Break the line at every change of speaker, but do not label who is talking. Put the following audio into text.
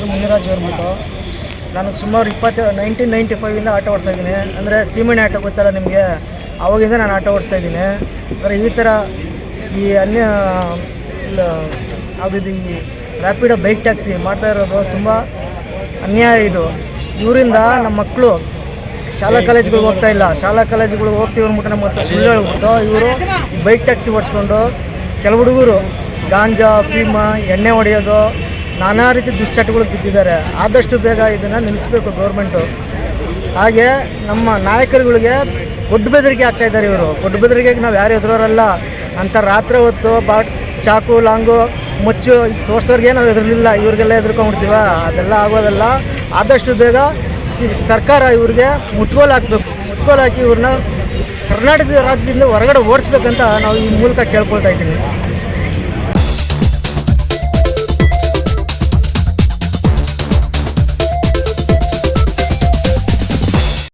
ಹೆಸರು ಮುನಿರಾಜ್ ಅಂದ್ಬಿಟ್ಟು ನಾನು ಸುಮಾರು ಇಪ್ಪತ್ತು ನೈನ್ಟೀನ್ ನೈಂಟಿ ಫೈವಿಂದ ಆಟ ಓಡಿಸ್ತಾ ಇದ್ದೀನಿ. ಅಂದರೆ ಸೀಮೆಣ್ಣೆ ಆಟ ಗೊತ್ತಲ್ಲ ನಿಮಗೆ? ಅವಾಗಿಂದ ನಾನು ಆಟೋ ಓಡಿಸ್ತಾ ಇದ್ದೀನಿ. ಅಂದರೆ ಈ ಥರ ಈ ಅನ್ಯ ಇಲ್ಲ, ಯಾವುದಿದು ಈ ರ್ಯಾಪಿಡೋ ಬೈಕ್ ಟ್ಯಾಕ್ಸಿ ಮಾಡ್ತಾ ಇರೋದು ತುಂಬ ಅನ್ಯಾಯ ಇದು. ಇವರಿಂದ ನಮ್ಮ ಮಕ್ಕಳು ಶಾಲಾ ಕಾಲೇಜುಗಳಿಗೆ ಹೋಗ್ತಾ ಇಲ್ಲ. ಶಾಲಾ ಕಾಲೇಜುಗಳಿಗೆ ಹೋಗ್ತೀವಿ ಅಂದ್ಬಿಟ್ಟು ನಮ್ಮ ಹತ್ರ ಸುಳ್ಳು ಹೇಳ್ಬಿಟ್ಟು ಇವರು ಬೈಕ್ ಟ್ಯಾಕ್ಸಿ ಓಡಿಸ್ಕೊಂಡು ಕೆಲವು ಹುಡುಗರು ಗಾಂಜಾ ಫೀಮ ಎಣ್ಣೆ ಹೊಡೆಯೋದು ನಾನಾ ರೀತಿ ದುಶ್ಚಟಗಳು ಬಿದ್ದಿದ್ದಾರೆ. ಆದಷ್ಟು ಬೇಗ ಇದನ್ನು ನಿಲ್ಲಿಸಬೇಕು ಗೌರ್ಮೆಂಟು ಹಾಗೆ ನಮ್ಮ ನಾಯಕರುಗಳಿಗೆ ದೊಡ್ಡ ಬೆದರಿಕೆ ಆಗ್ತಾ ಇದ್ದಾರೆ ಇವರು. ದೊಡ್ಡ ಬೆದರಿಕೆ ನಾವು ಯಾರು ಎದುರೋರಲ್ಲ. ಅಂತ ರಾತ್ರಿ ಹೊತ್ತು ಬಾಟ್, ಚಾಕು, ಲಾಂಗು, ಮುಚ್ಚು ತೋರಿಸೋರಿಗೆ ನಾವು ಎದುರಲಿಲ್ಲ. ಇವ್ರಿಗೆಲ್ಲ ಎದುರ್ಕೊಂಡ್ಬಿಡ್ತೀವ? ಅದೆಲ್ಲ ಆಗೋದಲ್ಲ. ಆದಷ್ಟು ಬೇಗ ಸರ್ಕಾರ ಇವ್ರಿಗೆ ಮುಟ್ಗೋಲು ಹಾಕಬೇಕು. ಮುಟ್ಗೋಲು ಹಾಕಿ ಇವ್ರನ್ನ ಕರ್ನಾಟಕ ರಾಜ್ಯದಿಂದ ಹೊರಗಡೆ ಓಡಿಸ್ಬೇಕಂತ ನಾವು ಈ ಮೂಲಕ ಕೇಳ್ಕೊಳ್ತಾ ಇದ್ದೀನಿ.